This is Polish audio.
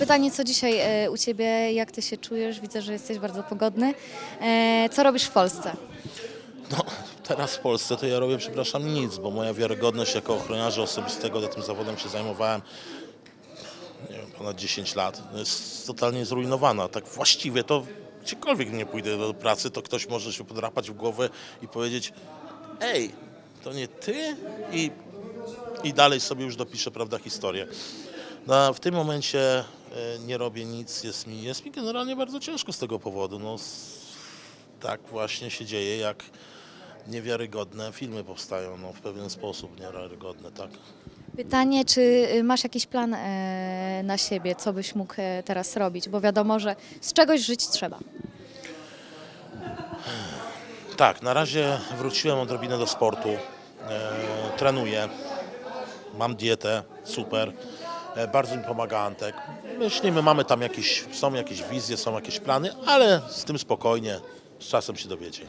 Pytanie, co dzisiaj e, u Ciebie, jak Ty się czujesz? Widzę, że jesteś bardzo pogodny. E, co robisz w Polsce? No, teraz w Polsce to ja robię, przepraszam, nic, bo moja wiarygodność jako ochroniarza osobistego, ja tym zawodem się zajmowałem nie wiem, ponad 10 lat, jest totalnie zrujnowana. Tak właściwie to gdziekolwiek nie pójdę do pracy, to ktoś może się podrapać w głowę i powiedzieć ej, to nie ty? I, i dalej sobie już dopiszę, prawda, historię. No, w tym momencie nie robię nic, jest mi, jest mi generalnie bardzo ciężko z tego powodu. No, tak właśnie się dzieje, jak niewiarygodne filmy powstają, no, w pewien sposób niewiarygodne, tak. Pytanie, czy y, masz jakiś plan e, na siebie, co byś mógł e, teraz robić? Bo wiadomo, że z czegoś żyć trzeba. Tak, na razie wróciłem odrobinę do sportu, e, trenuję, mam dietę, super, e, bardzo mi pomaga Antek. Myślimy, mamy tam jakieś, są jakieś wizje, są jakieś plany, ale z tym spokojnie, z czasem się dowiecie.